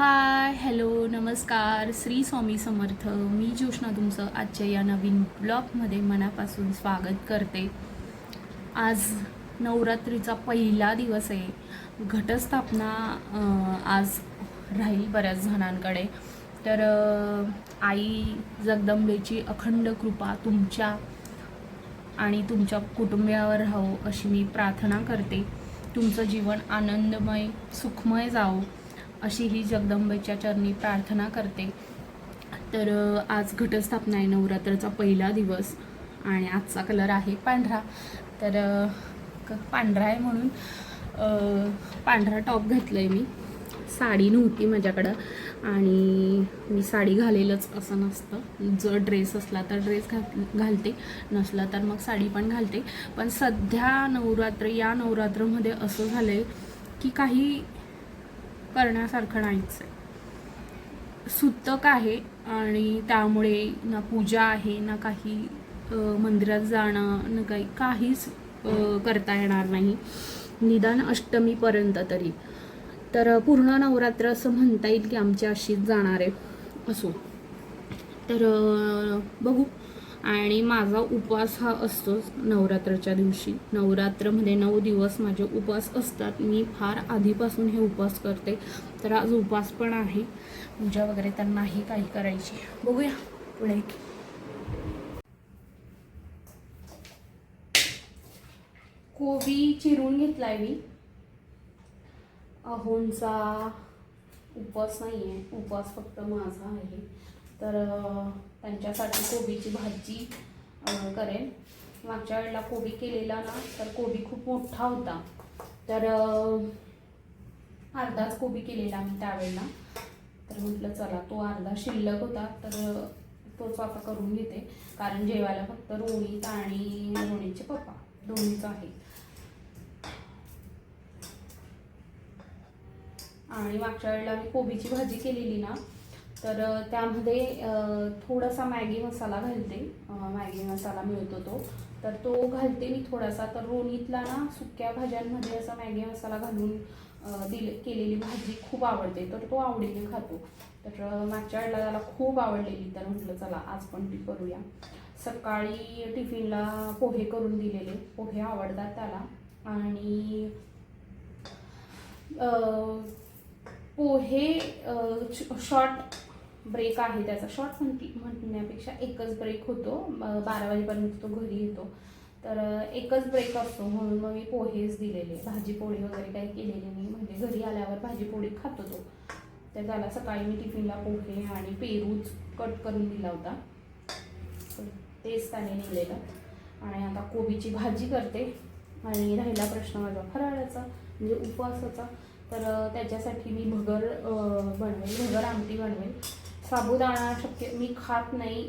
Hi hello नमस्कार श्री स्वामी समर्थ. मी ज्योष्णा तुमचं आजच्या या नवीन ब्लॉगमध्ये मनापासून स्वागत करते. आज नवरात्रीचा पहिला दिवस आहे. घटस्थापना आज राहील बऱ्याच जणांकडे. तर आई जगदंबेची अखंड कृपा तुमच्या आणि तुमच्या कुटुंबियावर राहो अशी मी प्रार्थना करते. तुमचं जीवन आनंदमय सुखमय जावो. अशी ही जगदंबेच्या चरणी प्रार्थना करते. तर आज घटस्थापना आहे नवरात्राचा पहिला दिवस आणि आजचा कलर आहे पांढरा. तर क- पांढरा आहे म्हणून पांढरा टॉप घातला आहे मी. साडी नव्हती माझ्याकडं आणि मी साडी घालेलच असं नसतं. जर ड्रेस असला तर ड्रेस घात घालते. नसला तर मग साडी पण घालते. पण सध्या नवरात्र या नवरात्रमध्ये असं झालं आहे की काही करण्यासारखं नाहीच आहे. सुतक आहे आणि त्यामुळे ना पूजा आहे ना काही मंदिरात जाणं ना काही काहीच करता येणार नाही. निदान अष्टमीपर्यंत तरी. तर पूर्ण नवरात्र असं म्हणता येईल की आमची अशीच जाणार आहे. असो. तर बघू. आणि माझा उपवास हा असतोच नवरात्राच्या दिवशी. नवरात्रमध्ये नऊ दिवस माझे उपवास असतात. मी फार आधीपासून हे उपवास करते. तर आज उपवास पण आहे. पूजा वगैरे तर नाही काही करायची. बघूया पुढे. कोबी चिरून घेतलाय मी. अहोंचा उपवास नाही आहे उपवास फक्त माझा आहे. तर त्यांच्यासाठी कोबीची भाजी करेन. मागच्या वेळेला कोबी केलेला ना तर कोबी खूप मोठा होता. तर अर्धाच कोबी केलेला मी त्यावेळेला. तर म्हटलं चला तो अर्धा शिल्लक होता तर तोच आता करून घेते. कारण जेवायला फक्त रोणीत आणि रोणीचे पप्पा. दोन्हीच आहे. आणि मागच्या वेळेला मी कोबीची भाजी केलेली ना तर त्यामध्ये थोडासा मॅगी मसाला घालते. मॅगी मसाला मिळतो तो. तर तो घालते मी थोडासा. तर रोणीतला ना सुक्या भाज्यांमध्ये असा मॅगी मसाला घालून दिले केलेली भाजी खूप आवडते. तर तो आवडीने खातो. तर मागच्या वेळेला त्याला खूप आवडलेली. तर म्हटलं चला आज पण ती करूया. सकाळी टिफिनला पोहे करून दिलेले. पोहे आवडतात त्याला. आणि पोहे शॉर्ट ब्रेक आहे त्याचा. शॉर्ट म्हणण्यापेक्षा एकच ब्रेक होतो. बारा वाजेपर्यंत तो घरी येतो. तर एकच ब्रेक असतो म्हणून मग मी पोहेच दिलेले. भाजी पोळी वगैरे काही केलेली नाही. म्हणजे घरी आल्यावर भाजी पोळी खातो तो. तर त्याला सकाळी मी टिफिनला पोहे आणि पेरूच कट करून दिला होता. तर तेच त्याने नेलेलं. आणि आता कोबीची भाजी करते. आणि राहिला प्रश्न माझा फराळाचा म्हणजे उपवासाचा. तर त्याच्यासाठी मी भगर बनवेल. भगर आमटी बनवेल. साबुदाणा शक्य मी खात नाही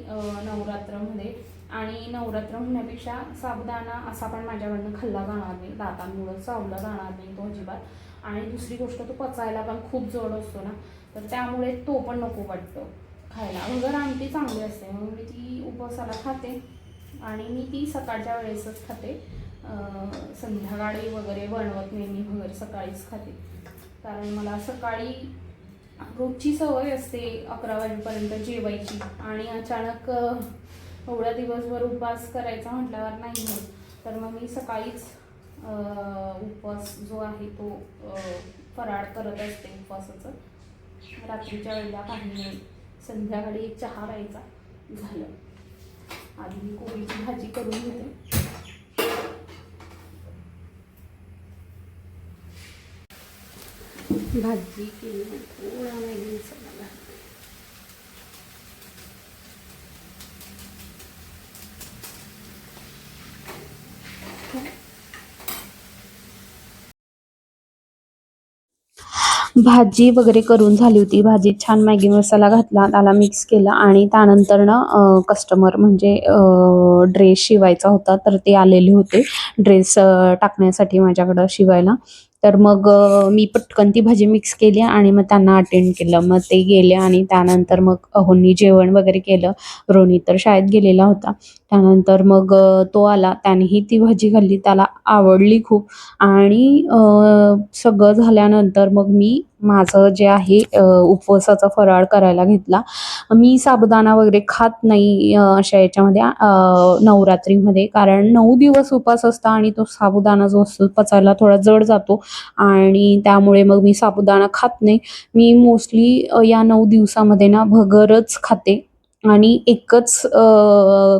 नवरात्रमध्ये. आणि नवरात्र म्हणण्यापेक्षा साबुदाणा असा पण माझ्याकडनं खाल्ला जाणार नाही. दातांमुळं चावला जाणार नाही तो अजिबात. आणि दुसरी गोष्ट तो पचायला पण खूप जड असतो ना. तर त्यामुळे तो पण नको वाटतो खायला. अगर आमटी चांगली असते म्हणून मी ती उपवासाला खाते. आणि मी ती सकाळच्या वेळेसच खाते. संध्याकाळी वगैरे बनवत नाही मी सकाळीच खाते. कारण मला सकाळी रोजची सवय असते अकरा वाजेपर्यंत जेवायची आणि अचानक अं, एवढा दिवसभर उपवास करायचा म्हटल्यावर नाही होत. तर मग मी सकाळीच उपवास जो आहे तो फराळ करत असते उपवासाचं. रात्रीच्या वेळेला काही नाही. संध्याकाळी एक चहा प्यायचा. झालं. आधी मी कोबीची भाजी करून घेते. भाजी केली थोडा मॅगी मसाला घालते. भाजी वगैरे करून झाली होती. भाजीत छान मॅगी मसाला घातला त्याला मिक्स केला आणि त्यानंतर ना कस्टमर म्हणजे ड्रेस शिवायचा होता तर ते आलेले होते. ड्रेस टाकण्यासाठी माझ्याकडं शिवायला. तर मग मी पटकन ती भाजी मिक्स केली आणि मग त्यांना अटेंड केलं. मग ते गेले आणि त्यानंतर मग अहोंनी जेवण वगैरे केलं. रोनी तर शाळेत गेलेला होता. त्यानंतर मग तो आला त्यानेही ती भाजी खाल्ली त्याला आवडली खूप. आणि सगळं झाल्यानंतर मग मी माझं जे आहे उपवासाचा फराळ करायला घेतला. मी साबुदाणा वगैरे खात नाही अशा याच्यामध्ये नवरात्रीमध्ये. कारण नऊ दिवस उपवास असता आणि तो साबुदाणा जो असतो पचायला थोडा जड जातो. आणि त्यामुळे मग मी साबुदाणा खात नाही. मी मोस्टली या नऊ दिवसामध्ये ना भगरच खाते. आणि एकच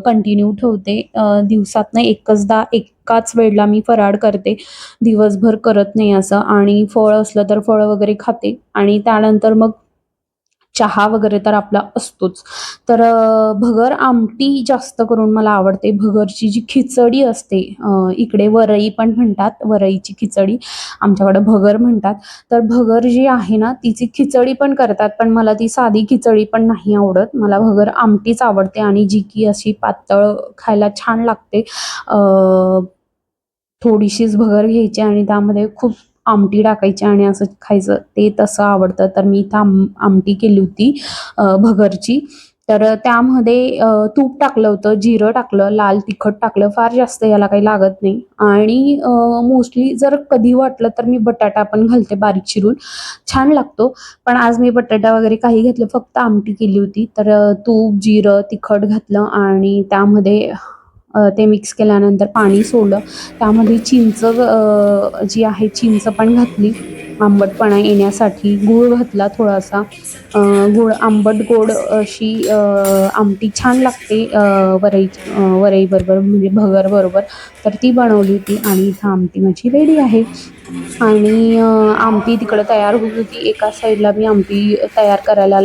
कंटिन्यू ठेवते. दिवसातनं एकचदा एकाच वेळेला मी फराळ करते. दिवसभर करत नाही असं. आणि फळ असलं तर फळं वगैरे खाते. आणि त्यानंतर मग चहा वगैरे तर आपला असतोच. तर भगर आमटी जास्त करून मला आवडते. भगरची जी खिचडी असते इकडे वरई पण म्हणतात वरईची खिचडी आमच्याकडे भगर म्हणतात. तर भगर जी आहे ना तिची खिचडी पण करतात पण मला ती साधी खिचडी पण नाही आवडत. मला भगर आमटीच आवडते आणि जी की अशी पातळ खायला छान लागते. थोडीशीच भगर घ्यायची आणि त्यामध्ये खूप आमटी टाकायची आणि असं खायचं ते तसं आवडतं. तर मी इथं आम आमटी केली होती भगरची. तर त्यामध्ये तूप टाकलं होतं जिरं टाकलं लाल तिखट टाकलं फार जास्त याला काही लागत नाही. आणि मोस्टली जर कधी वाटलं तर मी बटाटा पण घालते बारीक चिरून. छान लागतो पण आज मी बटाटा वगैरे काही घेतलं फक्त आमटी केली होती. तर तूप जिरं तिखट घातलं आणि त्यामध्ये ते मिक्स केल्यानंतर पाणी सोडलं. त्यामध्ये चिंच जी आहे चिंच पण घातली. आंबटपणा येण्यासाठी गूळ घातला थोडासा. गूळ आंबट गोड अशी आमटी छान लागते वरई वरईबरोबर म्हणजे भगरबरोबर तर ती बनवली होती आणि इथं आमटी माझी रेडी आहे. आणि आमटी तिकडं तयार होत होती. एका साईडला मी आमटी तयार करायला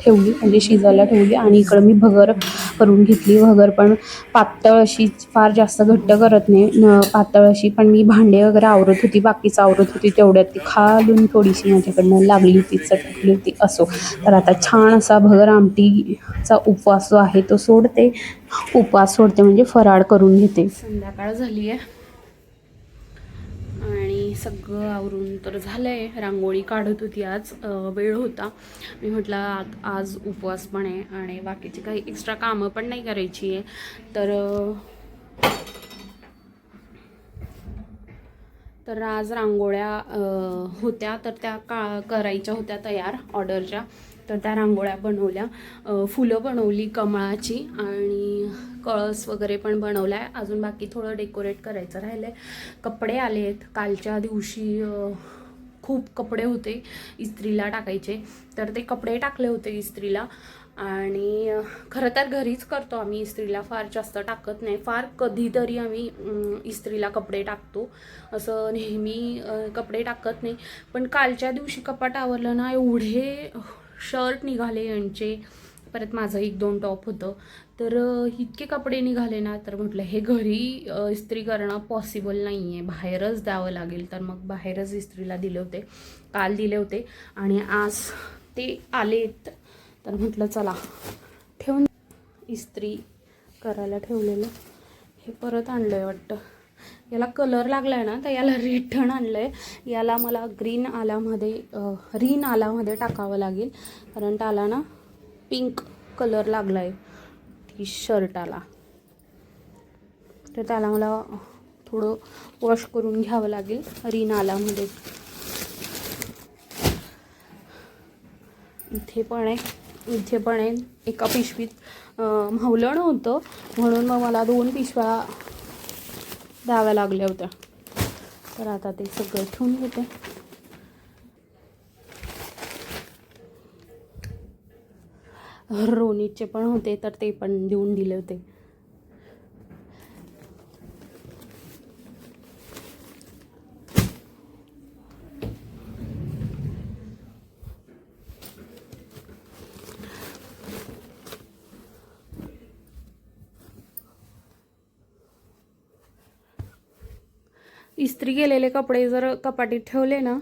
ठेवली म्हणजे शिजायला ठेवली. आणि इकडं मी भगर करून घेतली. भगर पण पातळ अशी फार जास्त घट्ट करत नाही. न पातळ अशी. पण मी भांडे वगैरे आवरत होती. बाकीचं आवरत होती. तेवढ्यात ती खालून थोडीशी माझ्याकडनं लागली होती चटकली होती असो. तर आता छान असा भगर आमटीचा उपवास जो आहे तो सोडते. उपवास सोडते म्हणजे फराळ करून घेते. संध्याकाळ झाली आहे. आणि सगळं आवरून तर झालं आहे रांगोळी काढत होती आज. वेळ होता. मी म्हटलं आज उपवास पण आहे आणि बाकीची काही एक्स्ट्रा कामं पण नाही करायची आहे. तर तर आज रांगोळ्या होत्या. तर त्या का करायच्या होत्या तयार ऑर्डरच्या. तर त्या रांगोळ्या बनवल्या. फुलं बनवली कमळाची आणि कळस वगैरे पण बनवला आहे अजून बाकी थोडं डेकोरेट करायचं राहिलं आहे कपडे आले आहेत. कालच्या दिवशी खूप कपडे होते इस्त्रीला टाकायचे. तर ते कपडे टाकले होते इस्त्रीला. आणि खरं तर घरीच करतो आम्ही इस्त्रीला. फार जास्त टाकत नाही. फार कधीतरी आम्ही इस्त्रीला कपडे टाकतो. असं नेहमी कपडे टाकत नाही. पण कालच्या दिवशी कपाट आवरलं ना एवढे शर्ट निघाले यांचे. परत माझं एक दोन टॉप होतं. तर इतके कपडे निघाले ना तर म्हटलं हे घरी इस्त्री करणं पॉसिबल नाही आहे बाहेरच द्यावं लागेल. तर मग बाहेरच इस्त्रीला दिले होते. काल दिले होते. आणि आज ते आलेत. तर म्हटलं चला ठेवून इस्त्री करायला ठेवलेलं. हे परत आणलं आहे वाटतं. याला कलर लागला आहे ना तर याला रिटर्न आणलं आहे याला मला ग्रीन आलामध्ये रीन आलामध्ये टाकावं लागेल. कारण त्याला ना पिंक कलर लागला आहे टी शर्टाला तर त्याला मला थोडं वॉश करून घ्यावं लागेल रीन आलामध्ये. इथे पण आहे इथे पण आहे. एका पिशवीत म्हावलं नव्हतं. म्हणून मग मला दोन पिशव्या द्याव्या लागल्या होत्या. तर आता ते सगळं ठेवून घेते. रोनीचे पण होते तर ते पण देऊन दिले होते. इस्त्री केलेले कपडे जर कपाटीत ठेवले ना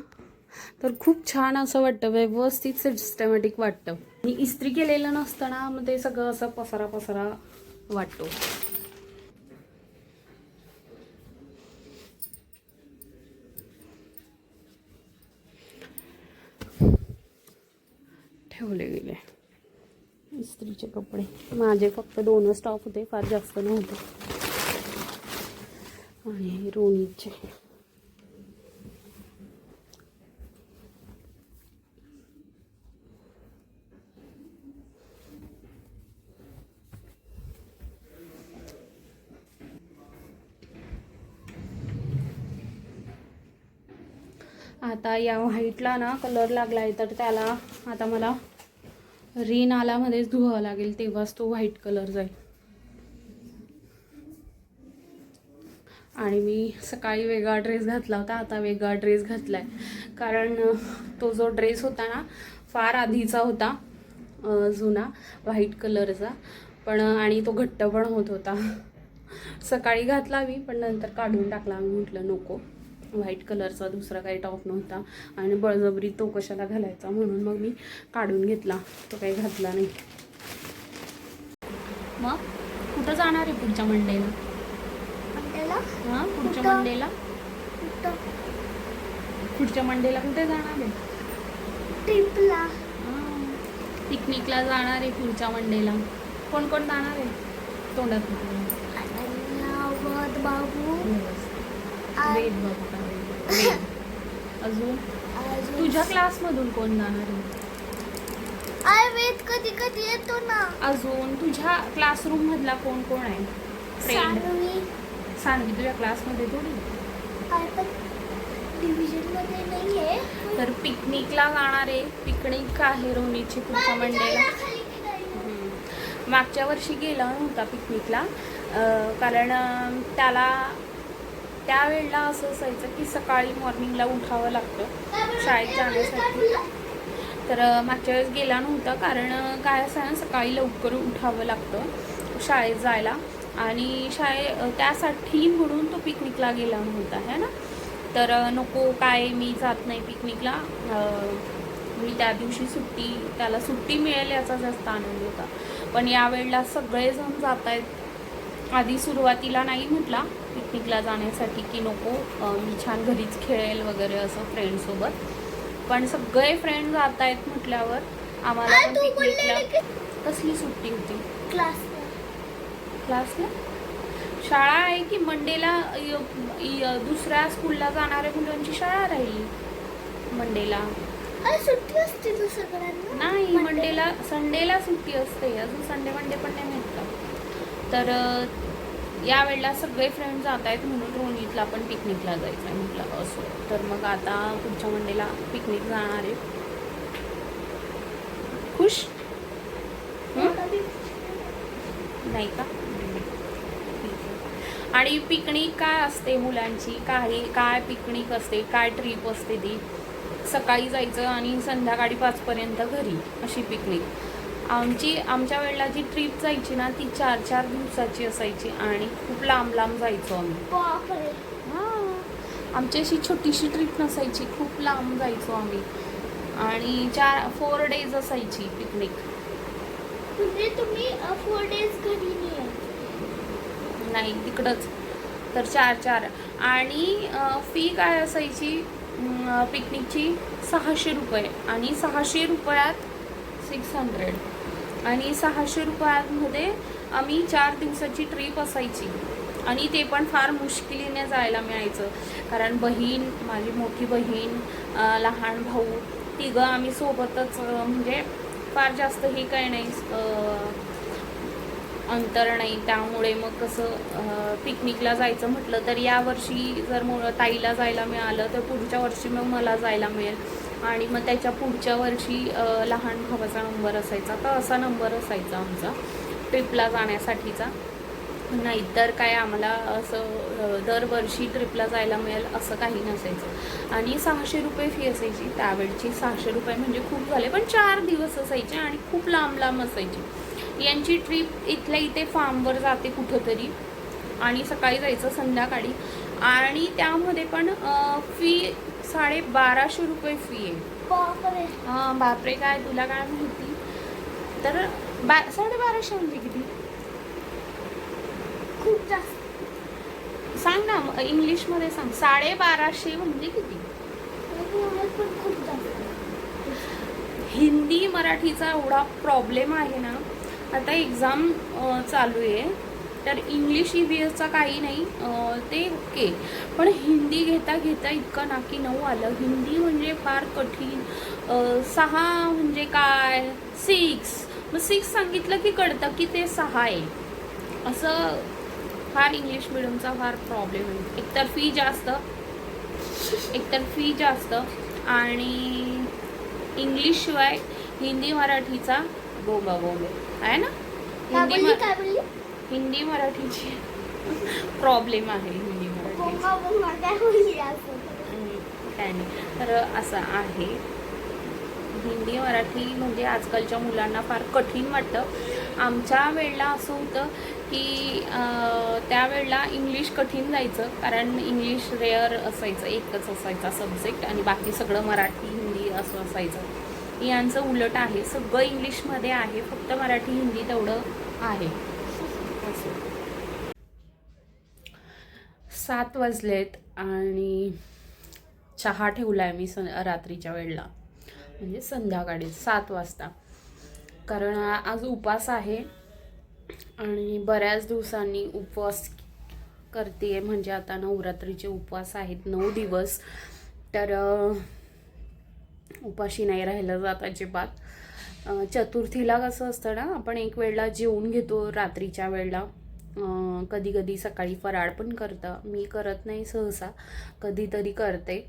तर खूप छान असं वाटतं व्यवस्थित सिस्टमॅटिक वाटतं. आणि इस्त्री केलेलं नसताना मग ते सगळं असं पसारा पसारा वाटतो. ठेवले गेले. इस्त्रीचे कपडे. माझे फक्त दोनच टॉप होते फार जास्त नव्हते. आहे रोणीचे आता या व्हाईटला ना कलर लागला आहे तर त्याला आता मला रिनालामध्येच धुवावं लागेल तेव्हाच तो व्हाईट कलर जाईल. आणि मी सकाळी वेगळा ड्रेस घातला होता आता वेगळा ड्रेस घातला आहे कारण तो जो ड्रेस होता ना फार आधीचा होता जुना व्हाईट कलरचा. पण आणि तो घट्ट पण होत होता. सकाळी घातला मी पण नंतर काढून टाकला. मी म्हटलं नको. व्हाईट कलरचा दुसरा काही टॉप नव्हता. आणि बळजबरी तो कशाला घालायचा म्हणून मग मी काढून घेतला. तो काही घातला नाही. मग कुठं जाणार आहे पुढच्या मंडेला हां पुढच्या कुठं? मंडेला. कुठं? पुढच्या मंडेला कुठे जाणार आहे? ट्रिपला. पिकनिकला जाणार आहे पुढच्या मंडेला. कोण कोण जाणार आहे? तोंडात अवध बाबू. वेद बाबू का वेद? वेद. अजून? अजून तुझ्या क्लासमधून कोण जाणार आहे? आय वेद कधी कधी येतो ना. अजून? तुझ्या क्लासरूम मधला कोण कोण आहे? फ्रेंड सानवी. सांगी तुझ्या क्लासमध्ये थोडी तर पिकनिकला जाणार आहे. पिकनिक आहे रोनीची पुढच्या मंडेला. मागच्या वर्षी गेला नव्हता पिकनिकला कारण त्याला त्यावेळेला असं असायचं की सकाळी मॉर्निंगला उठावं लागतं. शाळेत जाण्यासाठी. तर मागच्या वेळेस गेला नव्हता कारण काय असं ना सकाळी लवकर उठावं लागतं शाळेत जायला. आणि शाळे त्यासाठी म्हणून तो पिकनिकला गेला नव्हता है ना? तर नको काय मी जात नाही पिकनिकला. मी त्या दिवशी सुट्टी त्याला सुट्टी मिळेल याचा जास्त आनंद होता. पण यावेळेला सगळेजण जात आहेत आधी सुरुवातीला नाही म्हटला पिकनिकला जाण्यासाठी की नको मी छान घरीच खेळेल वगैरे असं फ्रेंडसोबत पण सगळे फ्रेंड जात आहेत म्हटल्यावर आम्हाला पण पिकनिकला कसली सुट्टी होती? क्लास क्लासला शाळा आहे की मंडेला दुसऱ्या स्कूलला जाणाऱ्या मुलांची शाळा राहील? मंडेला. सुट्टी असते नाही मंडेला संडेला सुट्टी असते. अजून संडे मंडे पण नाही भेटला तर यावेळेला सगळे फ्रेंड जात आहेत म्हणून रोनीतला पण पिकनिकला जायचं आहे म्हटलं. असं. तर मग आता पुढच्या मंडेला पिकनिक जाणार आहे. खुश? नाही का. आणि पिकनिक काय असते मुलांची? काही काय पिकनिक असते? काय ट्रिप असते ती? सकाळी जायचं आणि संध्याकाळी पाचपर्यंत घरी अशी पिकनिक. आमची आमच्या वेळेला जी ट्रिप जायची ना ती चार चार दिवसाची असायची आणि खूप लांब लांब जायचो आम्ही. हां. आमची अशी छोटीशी ट्रिप नसायची खूप लांब जायचो आम्ही. आणि चार फोर डेज असायची पिकनिक. म्हणजे तुम्ही फोर डेज घरी नाही तिकडंच तर चार चार. आणि फी काय असायची? पिकनिकची सहाशे रुपये आणि सहाशे रुपयात सिक्स हंड्रेड आणि सहाशे रुपयांमध्ये आम्ही चार दिवसाची ट्रिप असायची. आणि ते पण फार मुश्किलीने जायला मिळायचं. कारण बहीण माझी मोठी बहीण लहान भाऊ तिघं आम्ही सोबतच म्हणजे फार जास्त हे काही नाही अंतर नाही त्यामुळे मग कसं पिकनिकला जायचं म्हटलं तर यावर्षी जर मु ताईला जायला मिळालं तर पुढच्या वर्षी मग मला जायला मिळेल. आणि मग त्याच्या पुढच्या वर्षी लहान भावाचा नंबर असायचा. तर असा नंबर असायचा आमचा ट्रिपला जाण्यासाठीचा. नाहीतर काय आम्हाला असं दरवर्षी ट्रिपला जायला मिळेल असं काही नसायचं. आणि सहाशे रुपये फी असायची. त्यावेळची सहाशे रुपये म्हणजे खूप झाले. पण चार दिवस असायचे आणि खूप लांब लांब असायची. यांची ट्रिप इथल्या इथे फार्मवर जाते कुठंतरी. आणि सकाळी जायचं संध्याकाळी. आणि त्यामध्ये पण फी साडे बाराशे रुपये फी आहे. बापरे. अं, बापरे काय तुला काय माहिती? तर बा साडेबाराशे म्हणजे किती? खूप जास्त. सांग ना इंग्लिशमध्ये सांग. साडेबाराशे म्हणजे किती? जास्त. हिंदी मराठीचा एवढा प्रॉब्लेम आहे ना आता एक्झाम चालू आहे. तर इंग्लिश ई बी एसचा काही नाही ते ओके पण हिंदी घेता घेता इतकं नाकी नऊ आलं. हिंदी म्हणजे फार कठीण. सहा म्हणजे काय? सिक्स मग सिक्स सांगितलं की कळतं की ते सहा आहे. असं फार इंग्लिश मिडियमचा फार प्रॉब्लेम आहे. एकतर फी जास्त. एकतर फी जास्त. आणि इंग्लिशशिवाय हिंदी मराठीचा बोंबा बोंबे आहे ना? हिंदी म- हिंदी मराठीची प्रॉब्लेम आहे हिंदी मराठी काय नाही. तर असं आहे. हिंदी मराठी म्हणजे आजकालच्या मुलांना फार कठीण वाटतं. आमच्या वेळेला असं होतं की अं, त्यावेळेला इंग्लिश कठीण जायचं. कारण इंग्लिश रेअर असायचं. एकच असायचा सब्जेक्ट आणि बाकी सगळं मराठी हिंदी असं असायचं. यांचं उलट आहे. सगळं इंग्लिशमध्ये आहे फक्त मराठी हिंदी तेवढं आहे. असं सात वाजलेत आणि चहा ठेवला आहे मी स रात्रीच्या वेळेला. म्हणजे संध्याकाळी सात वाजता. कारण आज उपास आहे आणि बऱ्याच दिवसांनी उपवास करते म्हणजे आता नवरात्रीचे उपवास आहेत नऊ दिवस. तर उपाशी नाही राहिलं जात अजिबात. चतुर्थीला कसं असतं ना आपण एक वेळेला जेवून घेतो रात्रीच्या वेळेला. कधी कधी सकाळी फराळ पण करतं. मी करत नाही सहसा कधीतरी करते.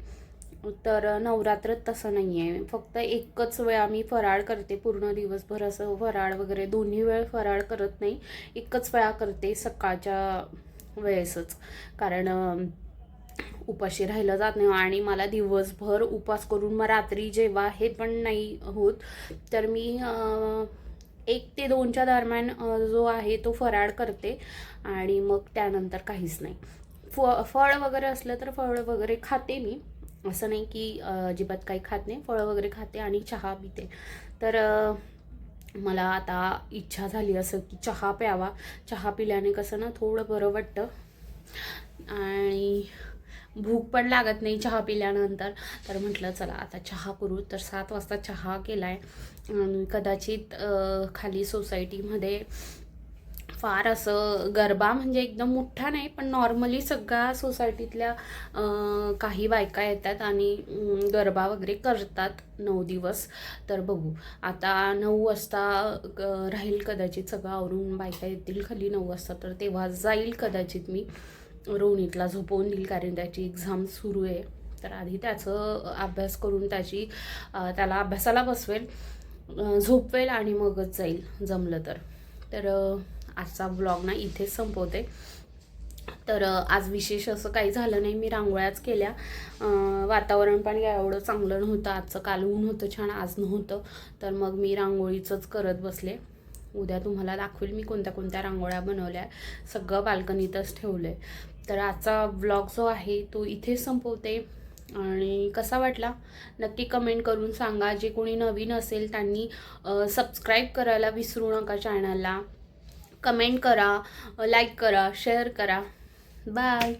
तर नवरात्रात तसं नाही आहे फक्त एकच वेळा मी फराळ करते पूर्ण दिवसभर. असं फराळ वगैरे दोन्ही वेळ फराळ करत नाही. एकच वेळा करते सकाळच्या वेळेसच. कारण उपाशी राहिलं जात नाही आणि मला दिवसभर उपास करून मग रात्री जेव्हा हे पण नाही होत तर मी एक ते दोनच्या दरम्यान जो आहे तो फराळ करते आणि मग त्यानंतर काहीच नाही. फ फळ वगैरे असलं तर फळ वगैरे खाते मी. असं नाही की अजिबात काही खात नाही. फळं वगैरे खाते आणि चहा पिते. तर मला आता इच्छा झाली असं की चहा प्यावा. चहा पिल्याने कसं ना थोडं बरं वाटतं. आणि भूक पण लागत नाही चहा पिल्यानंतर. तर म्हटलं चला आता चहा करू. तर सात वाजता चहा केला आहे आणि कदाचित खाली सोसायटीमध्ये फार असं गरबा म्हणजे एकदम मोठा नाही पण नॉर्मली सगळ्या सोसायटीतल्या काही बायका येतात आणि गरबा वगैरे करतात नऊ दिवस. तर बघू. आता नऊ वाजता राहील कदाचित सगळं आवरून बायका येतील खाली नऊ वाजता. तर तेव्हा जाईल कदाचित मी. रोहिणीतला झोपवून देईल कारण त्याची एक्झाम सुरू आहे. तर आधी त्याचं अभ्यास करून त्याची त्याला अभ्यासाला बसवेल झोपवेल आणि मगच जाईल जमलं तर. तर आजचा ब्लॉग ना इथेच संपवते. तर आज विशेष असं काही झालं नाही. मी रांगोळ्याच केल्या. वातावरण पण काय एवढं चांगलं नव्हतं. आजचं काल ऊन होतं छान आज नव्हतं. तर मग मी रांगोळीचंच करत बसले. उद्या तुम्हाला दाखवेल मी कोणत्या कोणत्या रांगोळ्या बनवल्या. सगळं बाल्कनीतच ठेवलं आहे तर आजचा ब्लॉग जो आहे तो इथे संपवते. आणि कसा वाटला? नक्की कमेंट करून सांगा. जे कोणी नवीन असेल त्यांनी सबस्क्राईब करायला विसरू नका चॅनलला कमेंट करा लाईक करा शेअर करा. बाय